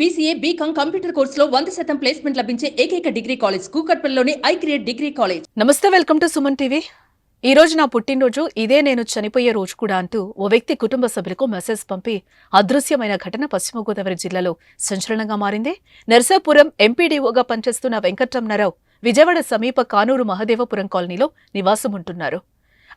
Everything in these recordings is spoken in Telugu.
బీసీఏ బీకాం కంప్యూటర్ కోర్సులో వంద శాతం ప్లేస్మెంట్ లభించే ఏకైక డిగ్రీ కాలేజ్ కూకట్పల్లిలోని ఐ క్రియేట్ డిగ్రీ కాలేజ్. నమస్తే వెల్కమ్ టు సుమన్ టీవీ. ఈ రోజు నా పుట్టినరోజు. ఇదే నేను చనిపోయే రోజు కూడా అంటూ ఓ వ్యక్తి కుటుంబ సభ్యులకు మెసేజ్ పంపి అదృశ్యమైన ఘటన పశ్చిమ గోదావరి జిల్లాలో సంచలనంగా మారింది. నర్సాపురం ఎంపీడీఓగా పనిచేస్తున్న వెంకట్రమణారావు విజయవాడ సమీప కానూరు మహదేవపురం కాలనీలో నివాసం ఉంటున్నారు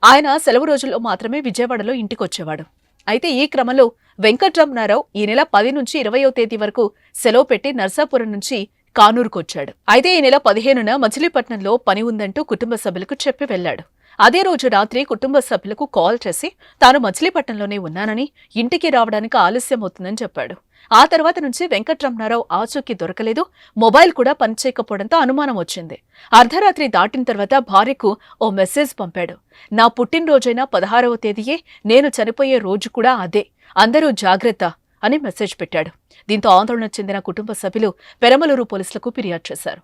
ఆయన సెలవు రోజుల్లో మాత్రమే విజయవాడలో ఇంటికొచ్చేవాడు. అయితే ఈ క్రమంలో వెంకట్రమణారావు ఈ నెల పది నుంచి ఇరవయో తేదీ వరకు సెలవు పెట్టి నర్సాపురం నుంచి కానూరుకొచ్చాడు. అయితే ఈ నెల పదిహేనున మచిలీపట్నంలో పని ఉందంటూ కుటుంబ సభ్యులకు చెప్పి వెళ్ళాడు అదే రోజు రాత్రి కుటుంబ సభ్యులకు కాల్ చేసి తాను మచిలీపట్నంలోనే ఉన్నానని ఇంటికి రావడానికి ఆలస్యం అవుతుందని చెప్పాడు. ఆ తర్వాత నుంచి వెంకట్రమణారావు ఆచూకీ దొరకలేదు. మొబైల్ కూడా పనిచేయకపోవడంతో అనుమానం వచ్చింది. అర్ధరాత్రి దాటిన తర్వాత భార్యకు ఓ మెసేజ్ పంపాడు. నా పుట్టినరోజైన పదహారవ తేదీయే నేను చనిపోయే రోజు కూడా అదే. అందరూ జాగ్రత్త అని మెసేజ్ పెట్టాడు. దీంతో ఆందోళన చెందిన కుటుంబ సభ్యులు పెరమలూరు పోలీసులకు ఫిర్యాదు చేశారు.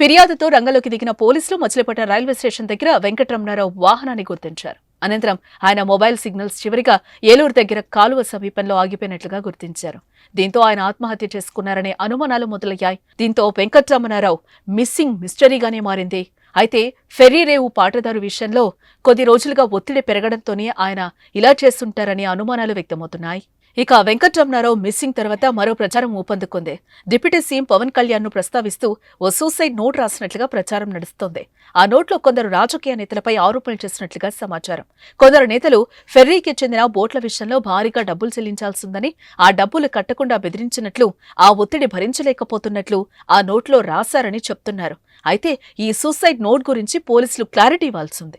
ఫిర్యాదుతో రంగంలోకి దిగిన పోలీసులు మచిలీపట్నం రైల్వే స్టేషన్ దగ్గర వెంకటరమణారావు వాహనాన్ని గుర్తించారు. అనంతరం ఆయన మొబైల్ సిగ్నల్స్ చివరిగా ఏలూరు దగ్గర కాలువ సమీపంలో ఆగిపోయినట్లుగా గుర్తించారు. దీంతో ఆయన ఆత్మహత్య చేసుకున్నారనే అనుమానాలు మొదలయ్యాయి. దీంతో వెంకటరమణారావు మిస్సింగ్ మిస్టరీగానే మారింది. అయితే ఫెర్రీ రేవు పాటదారు విషయంలో కొద్ది రోజులుగా ఒత్తిడి పెరగడంతోనే ఆయన ఇలా చేస్తుంటారనే అనుమానాలు వ్యక్తమవుతున్నాయి. ఇక వెంకటరమణారావు మిస్సింగ్ తర్వాత మరో ప్రచారం ఊపందుకుంది. డిప్యూటీ సీఎం పవన్ కళ్యాణ్ను ప్రస్తావిస్తూ ఓ సూసైడ్ నోట్ రాసినట్లుగా ప్రచారం నడుస్తోంది. ఆ నోట్లో కొందరు రాజకీయ నేతలపై ఆరోపణలు చేసినట్లుగా సమాచారం. కొందరు నేతలు ఫెర్రీకి చెందిన బోట్ల విషయంలో భారీగా డబ్బులు చెల్లించాల్సిందని ఆ డబ్బులు కట్టకుండా బెదిరించినట్లు ఆ ఒత్తిడి భరించలేకపోతున్నట్లు ఆ నోట్లో రాశారని చెప్తున్నారు. అయితే ఈ సూసైడ్ నోట్ గురించి పోలీసులు క్లారిటీ ఇవ్వాల్సింది